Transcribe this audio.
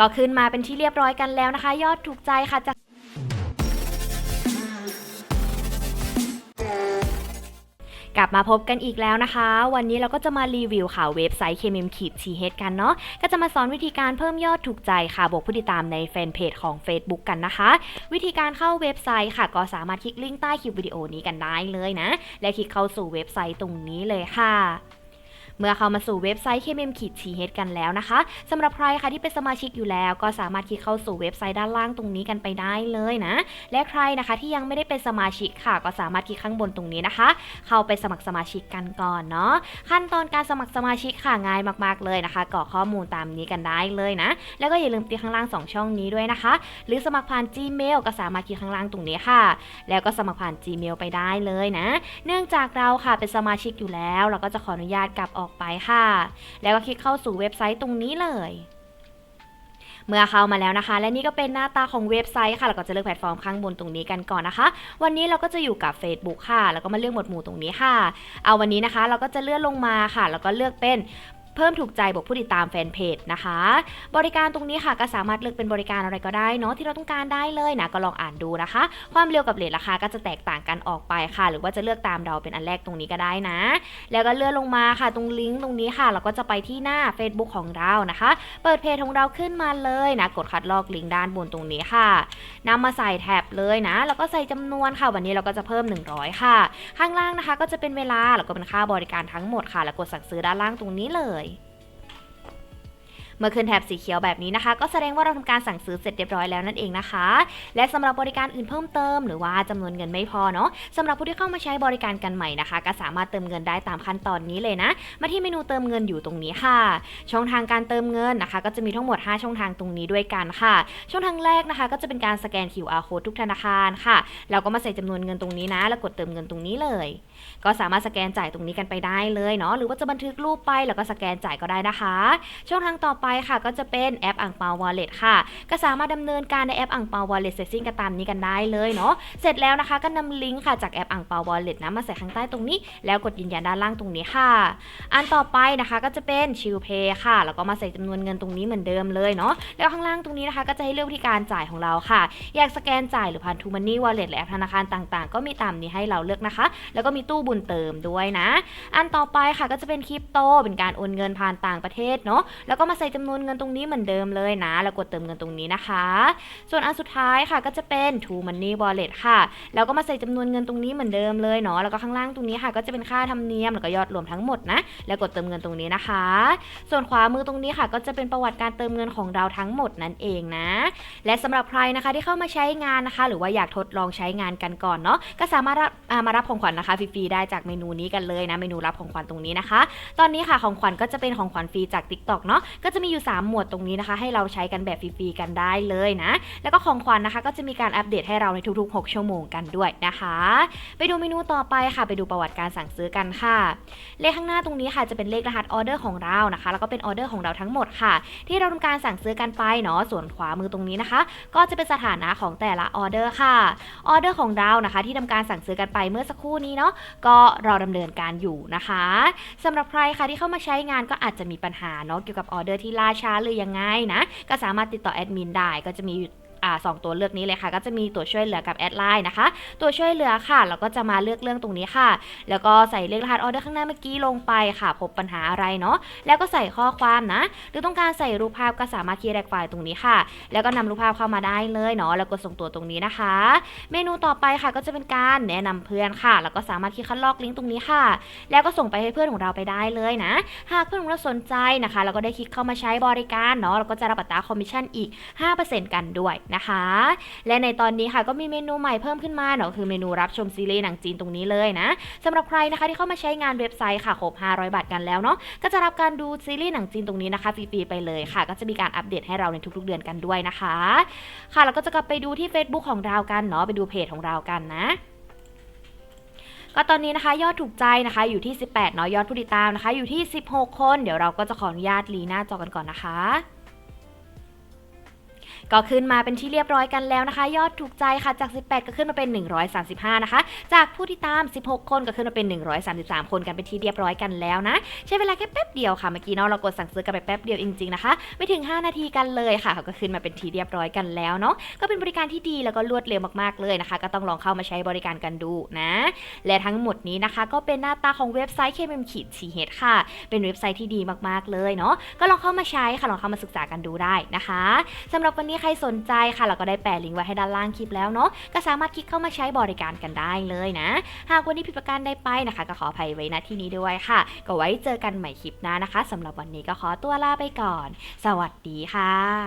ก็ขึ้นมาเป็นที่เรียบร้อยกันแล้วนะคะ ยอดถูกใจค่ะจากกลับมาพบกันอีกแล้วนะคะ วันนี้เราก็จะมารีวิวข่าวเว็บไซต์ KMM ขีด TH กันเนาะก็จะมาสอนวิธีการเพิ่มยอดถูกใจค่ะบวกผู้ติดตามในแฟนเพจของ Facebook กันนะคะ วิธีการเข้าเว็บไซต์ค่ะก็สามารถคลิกลิงก์ใต้คลิปวิดีโอนี้กันได้เลยนะ และคลิกเข้าสู่เว็บไซต์ตรงนี้เลยค่ะ เมื่อเข้ามาสู่เว็บไซต์ KMM ขีด TH กันแล้วนะคะสำหรับใครค่ะที่เป็นสมาชิกอยู่แล้ว ก็สามารถคลิกเข้าสู่เว็บไซต์ด้านล่างตรงนี้กันไปได้เลยนะ และใครนะคะที่ยังไม่ได้เป็นสมาชิกค่ะ ก็สามารถคลิกข้างบนตรงนี้นะคะ เข้าไปสมัครสมาชิกกันก่อนเนาะขั้นตอนการสมัครสมาชิกค่ะง่ายมากๆเลยนะคะกรอกข้อมูลตามนี้กันได้เลยนะ แล้วก็อย่าลืมตีข้างล่าง 2 ช่องนี้ด้วยนะคะ หรือสมัครผ่าน Gmail ก็สามารถคลิกข้างล่างตรงนี้ค่ะ แล้วก็สมัครผ่าน Gmail ไปได้เลยนะ เนื่องจากเราค่ะเป็นสมาชิกอยู่แล้ว เราก็จะขออนุญาตกลับออกอกไปค่ะ แล้วก็คลิกเข้าสู่เว็บไซต์ตรงนี้เลย เมื่อเข้ามาแล้วนะคะ และนี่ก็เป็นหน้าตาของเว็บไซต์ค่ะ เราก็จะเลือกแพลตฟอร์มข้างบนตรงนี้กันก่อนนะคะ วันนี้เราก็จะอยู่กับ Facebook ค่ะ แล้วก็มาเลือกหมวดหมู่ตรงนี้ค่ะ เอาวันนี้นะคะ เราก็จะเลื่อนลงมาค่ะ แล้วก็เลือกเป็น เพิ่มถูกใจบวกผู้ติดตามแฟนเพจนะคะ บริการตรงนี้ค่ะก็สามารถเลือกเป็นบริการอะไรก็ได้เนาะที่เราต้องการได้เลยนะก็ลองอ่านดูนะคะ ความเร็วกับเลทราคาก็จะแตกต่างกันออกไปค่ะ หรือว่าจะเลือกตามเราเป็นอันแรกตรงนี้ก็ได้นะ แล้วก็เลื่อนลงมาค่ะ ตรงลิงก์ตรงนี้ค่ะ เราก็จะไปที่หน้า Facebook ของเรานะคะ เปิดเพจของเราขึ้นมาเลยนะกดคัดลอกลิงก์ด้านบนตรงนี้ค่ะนำมาใส่แท็บเลยนะ แล้วก็ใส่จำนวนค่ะ วันนี้เราก็จะเพิ่ม 100 ค่ะ ข้างล่างนะคะ ก็จะเป็นเวลาแล้วก็เป็นค่าบริการทั้งหมดค่ะ แล้วกดสั่งซื้อด้านล่างตรงนี้เลย เมื่อขึ้นแถบสีเขียวแบบนี้นะคะ ก็แสดงว่าเราทำการสั่งซื้อเสร็จเรียบร้อยแล้วนั่นเองนะคะ และสำหรับบริการอื่นเพิ่มเติม หรือว่าจำนวนเงินไม่พอเนาะสำหรับผู้ที่เข้ามาใช้บริการกันใหม่นะคะ ก็สามารถเติมเงินได้ตามขั้นตอนนี้เลยนะ มาที่เมนูเติมเงินอยู่ตรงนี้ค่ะ ช่องทางการเติมเงินนะคะ ก็จะมีทั้งหมด 5 ช่องทางตรงนี้ด้วยกันค่ะ ช่องทางแรกนะคะ ก็จะเป็นการสแกน QR code ทุกธนาคารค่ะ เราก็มาใส่จำนวนเงินตรงนี้นะ แล้วกดเติมเงินตรงนี้เลย ก็สามารถสแกนจ่ายตรงนี้กันไปได้เลยเนาะหรือว่าจะบันทึกรูปไปแล้วก็สแกนจ่ายก็ได้นะคะ ช่องทางต่อไปไปค่ะ ก็จะเป็นแอปอ่างเปาวอลเล็ตค่ะ ก็สามารถดำเนินการในแอปอ่างเปาวอลเล็ตเสร็จสิ้นกันตามนี้กันได้เลยเนาะเสร็จแล้วนะคะก็นำลิงก์ค่ะจากแอปอ่างเปาวอลเล็ตนะมาใส่ข้างใต้ตรงนี้ แล้วกดยืนยันด้านล่างตรงนี้ค่ะ อันต่อไปนะคะก็จะเป็นชิลเพย์ค่ะ แล้วก็มาใส่จำนวนเงินตรงนี้เหมือนเดิมเลยเนาะแล้วข้างล่างตรงนี้นะคะ ก็จะให้เลือกวิธีการจ่ายของเราค่ะ อยากสแกนจ่ายหรือผ่านทูมันนี่วอลเล็ตและแอปธนาคารต่างๆ ก็มีตามนี้ให้เราเลือกนะคะ แล้วก็มีตู้บุญเติมด้วยนะ อันต่อไปค่ะก็จะเป็นคริปโตเป็นการโอนเงินผ่านต่างประเทศเนาะแล้วก็มาใส่จำนวนเงินตรงนี้เหมือนเดิมเลยนะ แล้วกดเติมเงินตรงนี้นะคะ ส่วนอันสุดท้ายค่ะก็จะเป็น True Money Wallet ค่ะ แล้วก็มาใส่จำนวนเงินตรงนี้เหมือนเดิมเลยเนาะ แล้วก็ข้างล่างตรงนี้ค่ะ ก็จะเป็นค่าธรรมเนียมแล้วก็ยอดรวมทั้งหมดนะ แล้วกดเติมเงินตรงนี้นะคะ ส่วนขวามือตรงนี้ค่ะ ก็จะเป็นประวัติการเติมเงินของเราทั้งหมดนั่นเองนะ และสำหรับใครนะคะที่เข้ามาใช้งานนะคะ หรือว่าอยากทดลองใช้งานกันก่อนเนาะ ก็สามารถมารับของขวัญนะคะฟรีๆได้จากเมนูนี้กันเลยนะ เมนูรับของขวัญตรงนี้นะคะ ตอนนี้ค่ะของขวัญก็จะเป็นของขวัญฟรีจาก TikTok เนาะ ก็จะมีอยู่ 3 หมวดตรงนี้นะคะ ให้เราใช้กันแบบฟรีๆกันได้เลยนะ แล้วก็ของขวัญนะคะ ก็จะมีการอัปเดตให้เราในทุกๆ 6 ชั่วโมงกันด้วยนะคะ ไปดูเมนูต่อไปค่ะ ไปดูประวัติการสั่งซื้อกันค่ะ เลขข้างหน้าตรงนี้ค่ะจะเป็นเลขรหัสออเดอร์ของเรานะคะ แล้วก็เป็นออเดอร์ของเราทั้งหมดค่ะ ที่เราทำการสั่งซื้อกันไปเนาะส่วนขวามือตรงนี้นะคะ ก็จะเป็นสถานะของแต่ละออเดอร์ค่ะออเดอร์ของเรานะคะ ที่ทำการสั่งซื้อกันไปเมื่อสักครู่นี้เนาะก็เราดำเนินการอยู่นะคะสำหรับใครค่ะที่เข้ามาใช้งานก็อาจจะมีปัญหาเนาะเกี่ยวกับออเดอร์ที่ล่าช้าหรือยังไงนะ ก็สามารถติดต่อแอดมินได้ก็จะมี อ่าสองตัวเลือกนี้เลยค่ะ ก็จะมีตัวช่วยเหลือกับแอดไลน์นะคะ ตัวช่วยเหลือค่ะเราก็จะมาเลือกเรื่องตรงนี้ค่ะ แล้วก็ใส่เลขรหัสออเดอร์ข้างหน้าเมื่อกี้ลงไปค่ะ พบปัญหาอะไรเนาะแล้วก็ใส่ข้อความนะ หรือต้องการใส่รูปภาพก็สามารถคีย์แรกไฟล์ตรงนี้ค่ะ แล้วก็นำรูปภาพเข้ามาได้เลยเนาะแล้วกดส่งตัวตรงนี้นะคะ เมนูต่อไปค่ะก็จะเป็นการแนะนำเพื่อนค่ะ แล้วก็สามารถคลิกคัดลอกลิงก์ตรงนี้ค่ะ แล้วก็ส่งไปให้เพื่อนของเราไปได้เลยนะ หากเพื่อนของเราสนใจนะคะเราก็ได้คลิกเข้ามาใช้บริการเนาะเราก็จะรับอัตราคอมมิชชั่นอีก 5%กันด้วยนะคะ และในตอนนี้ค่ะก็มีเมนูใหม่เพิ่มขึ้นมาเนาะคือเมนูรับชมซีรีส์หนังจีนตรงนี้เลยนะสำหรับใครนะคะที่เข้ามาใช้งานเว็บไซต์ค่ะครบ500 บาทกันแล้วเนาะก็จะรับการดูซีรีส์หนังจีนตรงนี้นะคะฟรีๆไปเลยค่ะ ก็จะมีการอัปเดตให้เราในทุกๆเดือนกันด้วยนะคะ ค่ะแล้วก็จะกลับไปดูที่ Facebook ของเรากันเนาะไปดูเพจของเรากันนะก็ตอนนี้นะคะยอดถูกใจนะคะอยู่ที่ 18เนาะยอดผู้ติดตามนะคะ อยู่ที่ 16 คน เดี๋ยวเราก็จะขออนุญาตรีหน้าจอกันก่อนนะคะ ก็ขึ้นมาเป็นที่เรียบร้อยกันแล้วนะคะ ยอดถูกใจค่ะจาก 18 ก็ขึ้นมาเป็น 135 นะคะ จากผู้ที่ตาม 16 คนก็ขึ้นมาเป็น 133 คนกันเป็นที่เรียบร้อยกันแล้วนะ ใช้เวลาแค่แป๊บเดียวค่ะเมื่อกี้เนาะเรากดสั่งซื้อกันไปแป๊บเดียวจริงๆนะคะ ไม่ถึง 5 นาทีกันเลยค่ะเขาก็ขึ้นมาเป็นที่เรียบร้อยกันแล้วเนาะก็เป็นบริการที่ดีแล้วก็รวดเร็วมากๆเลยนะคะ ก็ต้องลองเข้ามาใช้บริการกันดูนะ และทั้งหมดนี้นะคะ ก็เป็นหน้าตาของเว็บไซต์ KMM ขีด CH ค่ะ เป็นเว็บไซต์ที่ดีมากๆเลยเนาะก็ลองเข้ามาใช้ค่ะลองเข้ามาศึกษากันดูได้นะคะสำหรับวันนี้ีใครสนใจค่ะเราก็ได้แปะลิงก์ไว้ให้ด้านล่างคลิปแล้วเนาะก็สามารถคลิกเข้ามาใช้บริการกันได้เลยนะ หากวันนี้ผิดประการใดไปนะคะ ก็ขออภัยไว้ณที่นี้ด้วยค่ะ ก็ไว้เจอกันใหม่คลิปหน้านะคะสำหรับวันนี้ก็ขอตัวลาไปก่อน สวัสดีค่ะ